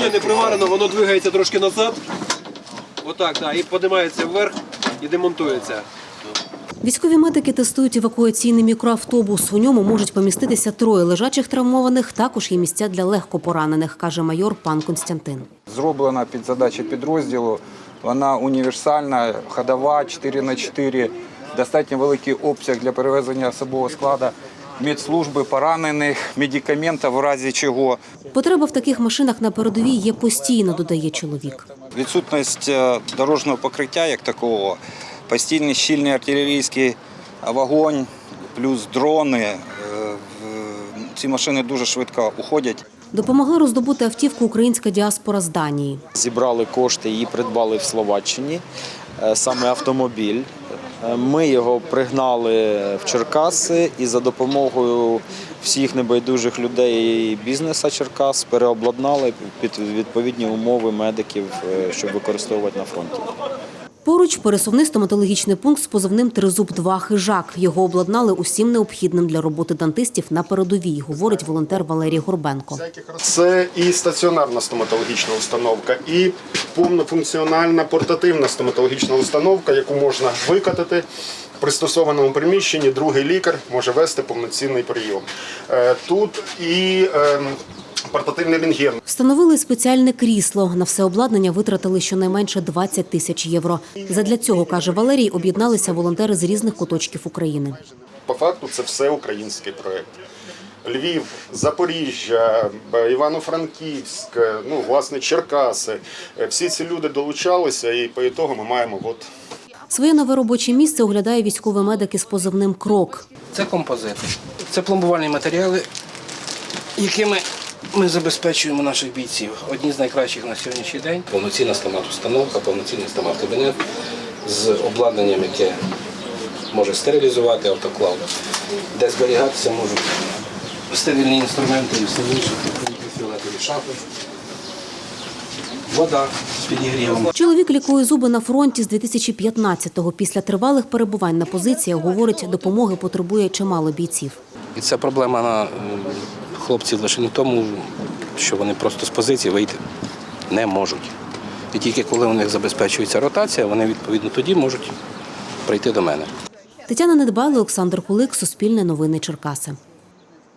Ні, не приварено, воно двигається трошки назад. Отак, так, і піднімається вверх і демонтується. Військові медики тестують евакуаційний мікроавтобус. У ньому можуть поміститися троє лежачих травмованих. Також є місця для легкопоранених, каже майор пан Константин. Зроблена під задачі підрозділу. Вона універсальна, ходова 4 на 4 достатньо великий обсяг для перевезення особового складу, медслужби, поранених, медикаментів в разі чого. Потреба в таких машинах на передовій є постійно, додає чоловік. Відсутність е, дорожнього покриття як такого, постійний щільний артилерійський вогонь, плюс дрони. Е, в- Ці машини дуже швидко уходять. Допомогла роздобути автівку українська діаспора з Данії. зібрали кошти, її придбали в Словаччині, е, саме автомобіль. Е, Ми його пригнали в Черкаси і за допомогою всіх небайдужих людей і бізнеса Черкас переобладнали під відповідні умови медиків, е, щоб використовувати на фронті. Поруч пересувний стоматологічний пункт з позивним Тризуб 2 хижак. Його обладнали усім необхідним для роботи дантистів на передовій, говорить волонтер Валерій Горбенко. Це і стаціонарна стоматологічна установка, і повнофункціональна портативна стоматологічна установка, яку можна викатати. Пристосованому приміщенні другий лікар може вести повноцінний прийом. Е, Тут і ем, портативний рентген. Встановили спеціальне крісло. На все обладнання витратили щонайменше 20 тисяч євро. Задля цього, каже Валерій, об'єдналися волонтери з різних куточків України. По факту це все український проект. Львів, Запоріжжя, Івано-Франківськ, ну власне Черкаси. Всі ці люди долучалися, і по ітогу ми маємо от Своє нове робоче місце оглядає військовий медик із позивним Крок. Це композити. Це пломбувальні матеріали, якими ми забезпечуємо наших бійців. Одні з найкращих на сьогоднішній день. Повноцінна стомат-установка, повноцінний стомат-кабінет з обладнанням, яке може стерилізувати автоклав, де зберігатися можуть стерильні інструменти і все інше, фіолетові шафи. Вода з підігрівом. Чоловік лікує зуби на фронті з 2015-го. Після тривалих перебувань на позиціях, говорить, допомоги потребує чимало бійців. І ця проблема на хлопців лише не тому, що вони просто з позиції вийти не можуть. І тільки коли у них забезпечується ротація, вони відповідно тоді можуть прийти до мене. Тетяна Недбайло, Олександр Кулик, Суспільне новини Черкаси.